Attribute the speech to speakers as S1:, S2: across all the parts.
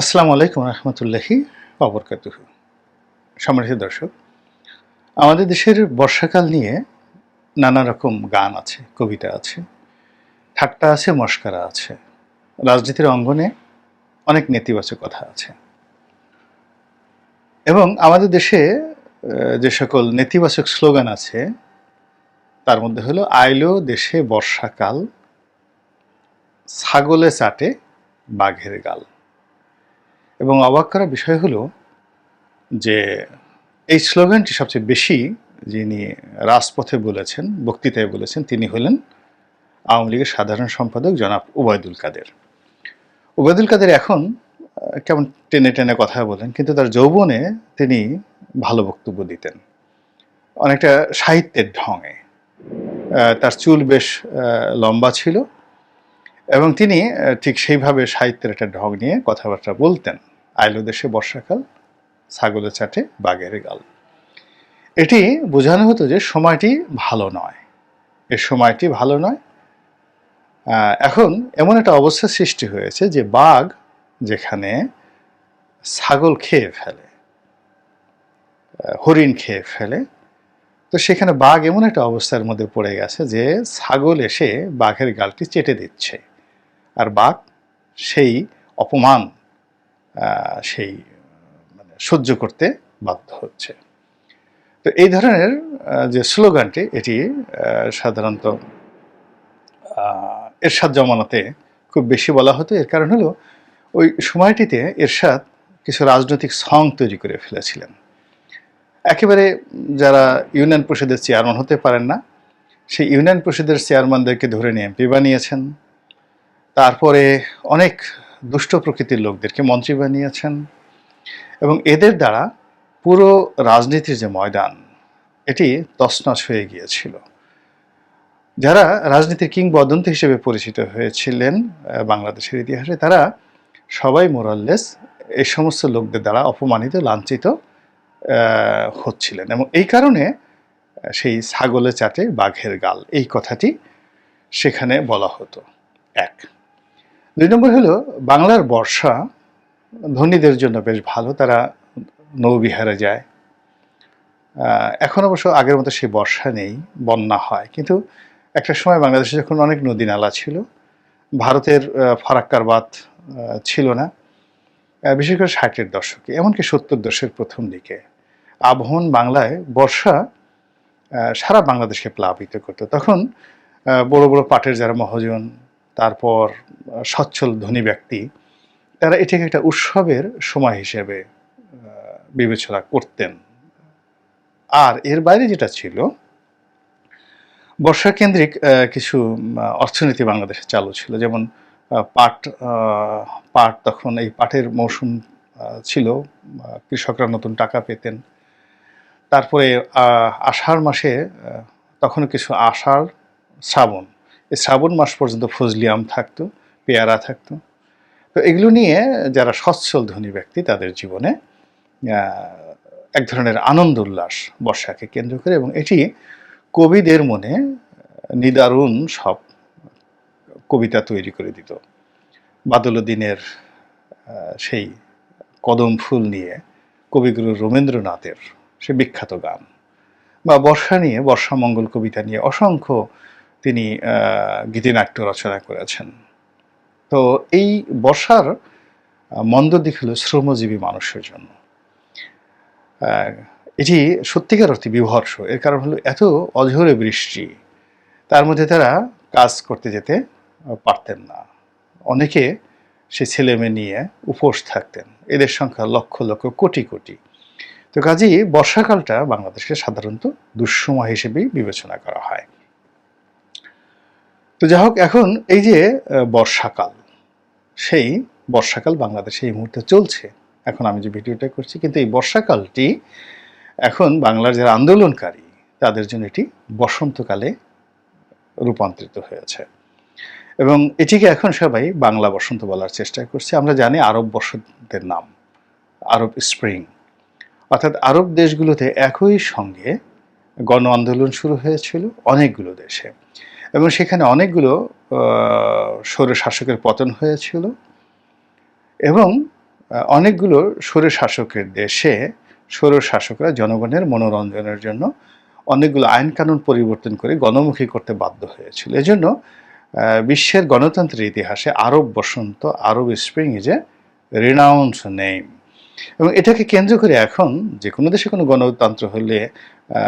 S1: আসসালামু আলাইকুম রহমতুল্লাহি অবরকাতুহ সম্মানিত দর্শক, আমাদের দেশের বর্ষাকাল নিয়ে নানা রকম গান আছে, কবিতা আছে, ঠাট্টা আছে, মস্কারা আছে, রাজনীতির অঙ্গনে অনেক নেতিবাচক কথা আছে। এবং আমাদের দেশে যে সকল নেতিবাচক স্লোগান আছে, তার মধ্যে হলো, আইলো দেশে বর্ষাকাল, ছাগলে চাটে বাঘের গাল। এবং অবাক করা বিষয় হলো যে এই স্লোগানটি সবচেয়ে বেশি যিনি রাজপথে বলেছেন, বক্তৃতায় বলেছেন, তিনি হলেন আওয়ামী লীগের সাধারণ সম্পাদক জনাব উবায়দুল কাদের। উবায়দুল কাদের এখন কেমন টেনে টেনে কথা বলেন, কিন্তু তার যৌবনে তিনি ভালো বক্তব্য দিতেন। অনেকটা সাহিত্যের ঢঙে। তার চুল বেশ লম্বা ছিল এবং তিনি ঠিক সেইভাবে সাহিত্যের একটা ঢং নিয়ে কথাবার্তা বলতেন। আইলো দেশে বর্ষাকাল, ছাগলের চাটে বাঘের গাল। এটি বোঝানো হতো যে সময়টি ভালো নয়। এর সময়টি ভালো নয়। এখন এমন একটা অবস্থা সৃষ্টি হয়েছে যে বাঘ যেখানে ছাগল খেয়ে ফেলে হরিণ খেয়ে ফেলে, তো সেখানে বাঘ এমন একটা অবস্থার মধ্যে পড়ে গেছে যে ছাগল এসে বাঘের গালটি চেটে দিচ্ছে। আর বাঘ সেই অপমান সেই মানে সহ্য করতে বাধ্য হচ্ছে। তো এই ধরনের যে স্লোগানটি, এটি সাধারণত এরশাদ জমানাতে খুব বেশি বলা হতো। এর কারণ হলো, ওই সময়টিতে এরশাদ কিছু রাজনৈতিক সং তৈরি করে ফেলেছিলেন। একেবারে যারা ইউনিয়ন পরিষদের চেয়ারম্যান হতে পারেন না, সেই ইউনিয়ন পরিষদের চেয়ারম্যানদেরকে ধরে নিয়ে এমপি বানিয়েছেন। তারপরে অনেক দুষ্ট প্রকৃতির লোকদেরকে মন্ত্রী বানিয়েছেন এবং এদের দ্বারা পুরো রাজনীতির যে ময়দান, এটি তছনছ হয়ে গিয়েছিল। যারা রাজনীতির কিংবদন্তি হিসেবে পরিচিত হয়েছিলেন বাংলাদেশের ইতিহাসে, তারা সবাই মোরাল্লেস এই সমস্ত লোকদের দ্বারা অপমানিত, লাঞ্ছিত হচ্ছিলেন এবং এই কারণে সেই ছাগলে চাটে বাঘের গাল, এই কথাটি সেখানে বলা হতো। এক দুই নম্বর হলো বাংলার বর্ষা ধনীদের জন্য বেশ ভালো তারা নৌবিহারে যায়। এখন অবশ্য আগের মতো সেই বর্ষা নেই বন্যা হয়। কিন্তু একটা সময় বাংলাদেশে যখন অনেক নদী নালা ছিল ভারতের ফারাক্কার আহ, ছিল না। বিশেষ করে ষাটের দশকে এমনকি সত্তর দশের প্রথম দিকে। আবহন বাংলায় বর্ষা সারা বাংলাদেশকে প্লাবিত করতো। তখন বড় বড় পাটের যারা মহাজন তারপর সচ্ছল ধনী ব্যক্তি, তারা এটাকে একটা উৎসবের সময় হিসেবে বিবেচনা করতেন। আর এর বাইরে যেটা ছিল বর্ষা কেন্দ্রিক কিছু অর্থনীতি বাংলাদেশে চালু ছিল। যেমন পাট পাট তখন এই পাটের মৌসুম ছিল কৃষকরা নতুন টাকা পেতেন। তারপরে আষাঢ় মাসে তখন কিছু আষাঢ়, শ্রাবণ শ্রাবণ মাস পর্যন্ত ফজলি আম থাকতো, পেয়ারা থাকতো। তো এগুলো নিয়ে যারা সচ্ছল ধনী ব্যক্তি, তাদের জীবনে এক ধরনের আনন্দ উল্লাস বর্ষাকে কেন্দ্র করে এবং এটি কবিদের মনে নিদারুণ সব কবিতা তৈরি করে দিত। বাদলুদ্দিনের সেই কদম ফুল নিয়ে কবিগুরু রবীন্দ্রনাথের সে বিখ্যাত গান বা বর্ষা নিয়ে, বর্ষা মঙ্গল কবিতা নিয়ে অসংখ্য তিনি গীতিনাট্য রচনা করেছেন। তো এই বর্ষার মন্দ দিক হলো শ্রমজীবী মানুষের জন্য। এটি সত্যিকার অর্থে বিভর্ষ। এর কারণ হলো এত অঝরে বৃষ্টি। তার মধ্যে তারা কাজ করতে যেতে পারতেন না। অনেকে সে ছেলে মেয়ে নিয়ে উপোস থাকতেন। এদের সংখ্যা লক্ষ লক্ষ, কোটি কোটি। তো কাজেই বর্ষাকালটা বাংলাদেশকে সাধারণত দুঃসময় হিসেবেই বিবেচনা করা হয়। তো যাই হোক, এখন এই যে বর্ষাকাল, সেই বর্ষাকাল বাংলাদেশে এই মুহূর্তে চলছে। এখন আমি যে ভিডিওটা করছি, কিন্তু এই বর্ষাকালটি এখন বাংলার যারা আন্দোলনকারী, তাদের জন্য এটি বসন্তকালে রূপান্তরিত হয়েছে। এবং এটিকে এখন সবাই বাংলা বসন্ত বলার চেষ্টা করছে। আমরা জানি আরব বসন্তের নাম, আরব স্প্রিং। অর্থাৎ আরব দেশগুলোতে একই সঙ্গে গণ আন্দোলন শুরু হয়েছিল অনেকগুলো দেশে। এবং সেখানে অনেকগুলো আহ, স্বৈর শাসকের পতন হয়েছিল এবং অনেকগুলো স্বৈর শাসকের দেশে স্বৈর শাসকরা জনগণের মনোরঞ্জনের জন্য অনেকগুলো আইন কানুন পরিবর্তন করে গণমুখী করতে বাধ্য হয়েছিল। এজন্য বিশ্বের গণতন্ত্রের ইতিহাসে আরব বসন্ত Arab spring is a renounce name এবং এটাকে কেন্দ্র করে এখন যে কোনো দেশে কোনো গণতন্ত্র হলে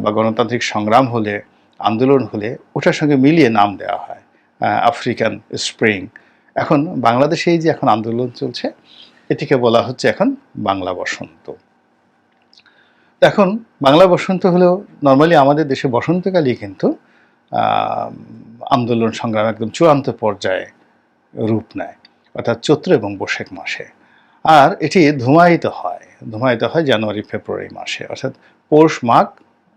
S1: বা গণতান্ত্রিক সংগ্রাম হলে আন্দোলন হলে ওটার সঙ্গে মিলিয়ে নাম দেওয়া হয় আফ্রিকান স্প্রিং। এখন বাংলাদেশে যে এখন আন্দোলন চলছে, এটিকে বলা হচ্ছে এখন বাংলা বসন্ত। এখন বাংলা বসন্ত হলেও নর্মালি আমাদের দেশে বসন্তকালই কিন্তু আন্দোলন সংগ্রাম একদম চূড়ান্ত পর্যায়ে রূপ নেয়, অর্থাৎ চৈত্র এবং বৈশাখ মাসে। আর এটি ধুমায়িত হয় ধুমায়িত হয় জানুয়ারি, ফেব্রুয়ারি মাসে, অর্থাৎ পৌষ মাঘ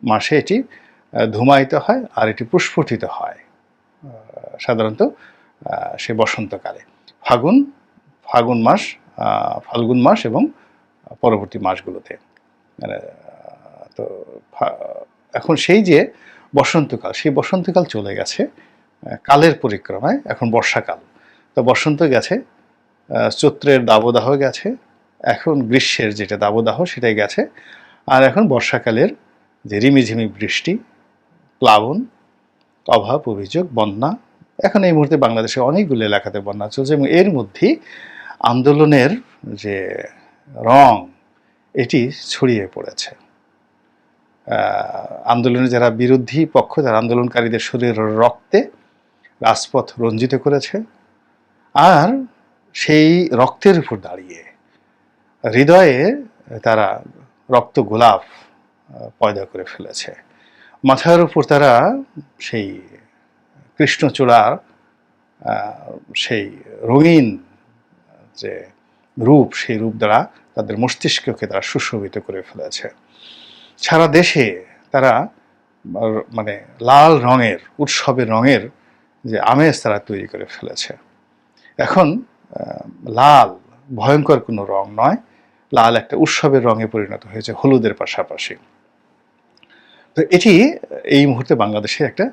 S1: মাসে এটি ধুমায়িত হয় আর এটি প্রস্ফুটিত হয়। সাধারণত সে বসন্তকালে। ফাগুন ফাগুন মাস ফাল্গুন মাস এবং পরবর্তী মাসগুলোতে। মানে তো এখন সেই যে বসন্তকাল, সেই বসন্তকাল চলে গেছে কালের পরিক্রমায়, এখন বর্ষাকাল। তো বসন্ত গেছে চৈত্রের দাবদাহ গেছে, এখন গ্রীষ্মের যেটা দাবদাহ সেটাই গেছে, আর এখন বর্ষাকালের যে রিমিঝিমি বৃষ্টি প্লাবন অভাব অভিযোগ বন্যা। এখন এই মুহূর্তে বাংলাদেশে অনেকগুলো এলাকাতে বন্যা চলছে এবং এর মধ্যেই আন্দোলনের যে রং, এটি ছড়িয়ে পড়েছে। আন্দোলনের যারা বিরোধী পক্ষ, যারা আন্দোলনকারীদের শরীরের রক্তে রাজপথ রঞ্জিত করেছে আর সেই রক্তের উপর দাঁড়িয়ে হৃদয়ে তারা রক্ত গোলাপ পয়দা করে ফেলেছে। মাথার উপর তারা সেই কৃষ্ণচূড়ার সেই রঙিন যে রূপ, সেই রূপ দ্বারা তাদের মস্তিষ্ককে তারা সুশোভিত করে ফেলেছে। সারা দেশে তারা মানে লাল রঙের উৎসবের রঙের যে আমেজ তারা তৈরি করে ফেলেছে। এখন লাল ভয়ঙ্কর কোনো রং নয়, লাল একটা উৎসবের রঙে পরিণত হয়েছে হলুদের পাশাপাশি। তো এটি এই মুহূর্তে বাংলাদেশে একটা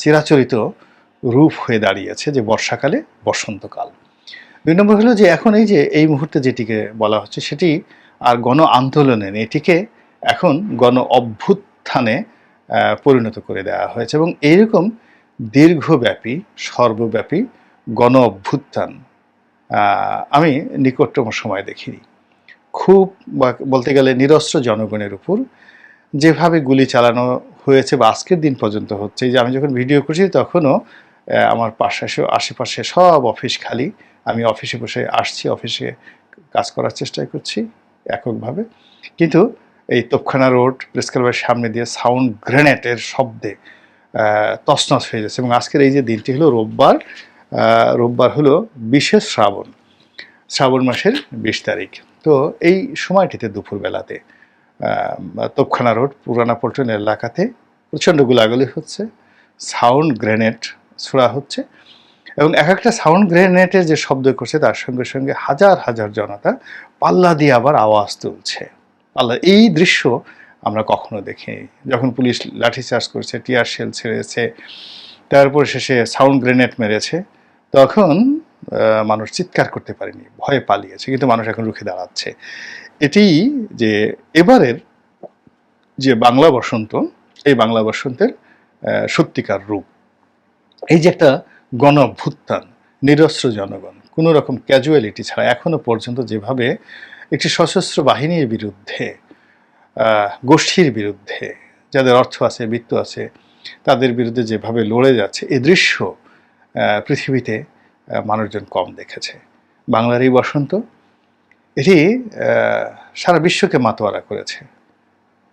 S1: চিরাচরিত রূপ হয়ে দাঁড়িয়েছে যে বর্ষাকালে বসন্তকাল। দুই নম্বর হলো যে এখন এই যে, এই মুহূর্তে যেটিকে বলা হচ্ছে সেটি আর গণ আন্দোলনে এটিকে এখন গণ অভ্যুত্থানে পরিণত করে দেওয়া হয়েছে এবং এইরকম দীর্ঘব্যাপী, সর্বব্যাপী গণ অভ্যুত্থান আমি নিকটতম সময় দেখিনি। খুব বলতে গেলে নিরস্ত্র জনগণের উপর যেভাবে গুলি চালানো হয়েছে বা আজকের দিন পর্যন্ত হচ্ছে যে আমি যখন ভিডিও করছি তখনও আমার পাশে আশেপাশে সব অফিস খালি। আমি অফিসে বসে আসছি অফিসে কাজ করার চেষ্টা করছি এককভাবে। কিন্তু এই তোপখানা রোড প্রেস ক্লাবের সামনে দিয়ে সাউন্ড গ্রেনেটের শব্দে তছনছ হয়ে যাচ্ছে। এবং আজকের এই যে দিনটি হলো রোববার রোববার হলো বিশেষ শ্রাবণ। শ্রাবণ মাসের বিশ তারিখ। তো এই সময়টিতে দুপুরবেলাতে তোপখানা রোড, পুরানা পল্টন এলাকাতে প্রচণ্ড গোলাগুলি হচ্ছে, সাউন্ড গ্রেনেড ছোড়া হচ্ছে এবং এক একটা সাউন্ড গ্রেনেডের যে শব্দ করছে তার সঙ্গে সঙ্গে হাজার হাজার জনতা পাল্লা দিয়ে আবার আওয়াজ তুলছে। পাল্লা, এই দৃশ্য আমরা কখনো দেখিনি। যখন পুলিশ লাঠিচার্জ করছে, টিয়ার শেল ছেড়েছে, তারপর শেষে সাউন্ড গ্রেনেড মেরেছে, তখন মানুষ চিৎকার করতে পারেনি, ভয়ে পালিয়েছে, কিন্তু মানুষ এখন রুখে দাঁড়াচ্ছে। এটি যে এবারের যে বাংলা বসন্ত, এই বাংলা বসন্তের সত্যিকার রূপ। এই যে একটা গণ অভ্যুত্থান নিরস্ত্র জনগণ, কোনো রকম ক্যাজুয়ালিটি ছাড়া এখনও পর্যন্ত যেভাবে একটি সশস্ত্র বাহিনীর বিরুদ্ধে গোষ্ঠীর বিরুদ্ধে, যাদের অর্থ আছে, বৃত্ত আছে, তাদের বিরুদ্ধে যেভাবে লড়ে যাচ্ছে, এ দৃশ্য পৃথিবীতে মানুষজন কম দেখেছে। বাংলার এই বসন্ত এটি সারা বিশ্বকে মাতোয়ারা করেছে।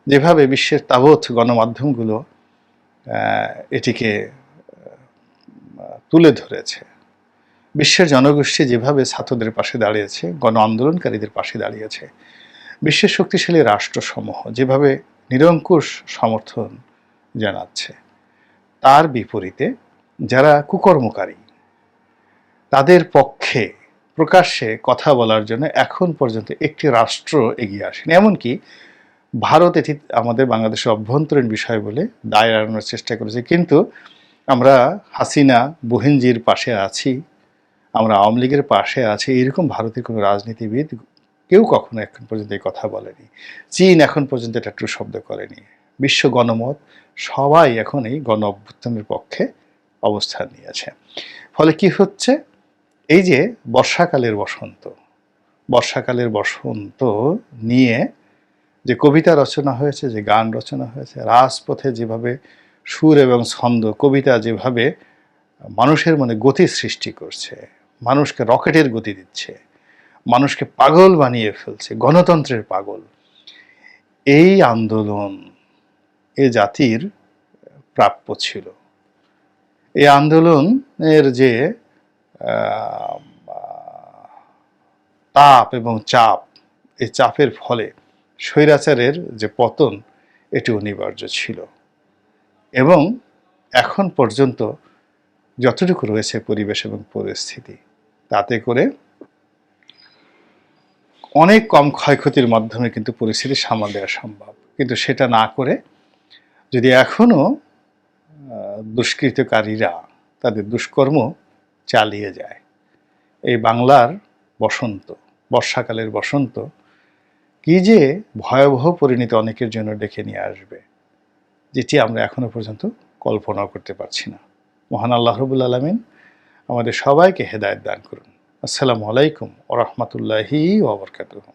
S1: যেভাবে বিশ্বের তাবৎ গণমাধ্যমগুলো এটিকে তুলে ধরেছে। বিশ্বের জনগোষ্ঠী যেভাবে ছাত্রদের পাশে দাঁড়িয়েছে, গণ আন্দোলনকারীদের পাশে দাঁড়িয়েছে, বিশ্বের শক্তিশালী রাষ্ট্রসমূহ যেভাবে নিরঙ্কুশ সমর্থন জানাচ্ছে, তার বিপরীতে যারা কুকর্মকারী, তাদের পক্ষে প্রকাশ্যে কথা বলার জন্য এখন পর্যন্ত একটি রাষ্ট্র এগিয়ে আসেনি। এমনকি ভারত এটি আমাদের বাংলাদেশের অভ্যন্তরীণ বিষয় বলে দায় এড়ানোর চেষ্টা করেছে। কিন্তু আমরা হাসিনা, বহিনজির পাশে আছি, আমরা আওয়ামী লীগের পাশে আছি, এরকম ভারতের কোনো রাজনীতিবিদ কেউ কখনো এখন পর্যন্ত এই কথা বলেনি। চীন এখন পর্যন্ত এটা ট্রু শব্দ করেনি। বিশ্ব গণমত সবাই এখন এই গণ অভ্যুত্থানের পক্ষে অবস্থান নিয়েছে। ফলে কি হচ্ছে? এই যে বর্ষাকালের বসন্ত বর্ষাকালের বসন্ত নিয়ে যে কবিতা রচনা হয়েছে, যে গান রচনা হয়েছে, রাজপথে যেভাবে সুর এবং ছন্দ, কবিতা যেভাবে মানুষের মনে গতি সৃষ্টি করছে, মানুষকে রকেটের গতি দিচ্ছে, মানুষকে পাগল বানিয়ে ফেলছে, গণতন্ত্রের পাগল, এই আন্দোলন এ জাতির প্রাপ্য ছিল। এই আন্দোলনের যে তাপ এবং চাপ, এই চাপের ফলে স্বৈরাচারের যে পতন এটি অনিবার্য ছিল। এবং এখন পর্যন্ত যতটুকু রয়েছে পরিবেশ এবং পরিস্থিতি, তাতে করে অনেক কম ক্ষয়ক্ষতির মাধ্যমে কিন্তু পরিস্থিতি সামাল দেওয়া সম্ভব। কিন্তু সেটা না করে যদি এখনও দুষ্কৃতকারীরা, তাদের দুষ্কর্ম চালিয়ে যায়। এই বাংলার বসন্ত, বর্ষাকালের বসন্ত, কি যে ভয়াবহ পরিণতি অনেকের জন্য ডেকে নিয়ে আসবে, যেটি আমরা এখনও পর্যন্ত কল্পনাও করতে পারছি না। মহান আল্লাহ রবুল আলমিন আমাদের সবাইকে হেদায়ত দান করুন। আসসালামু আলাইকুম ওরহমতুল্লাহি ওবরকাতুহ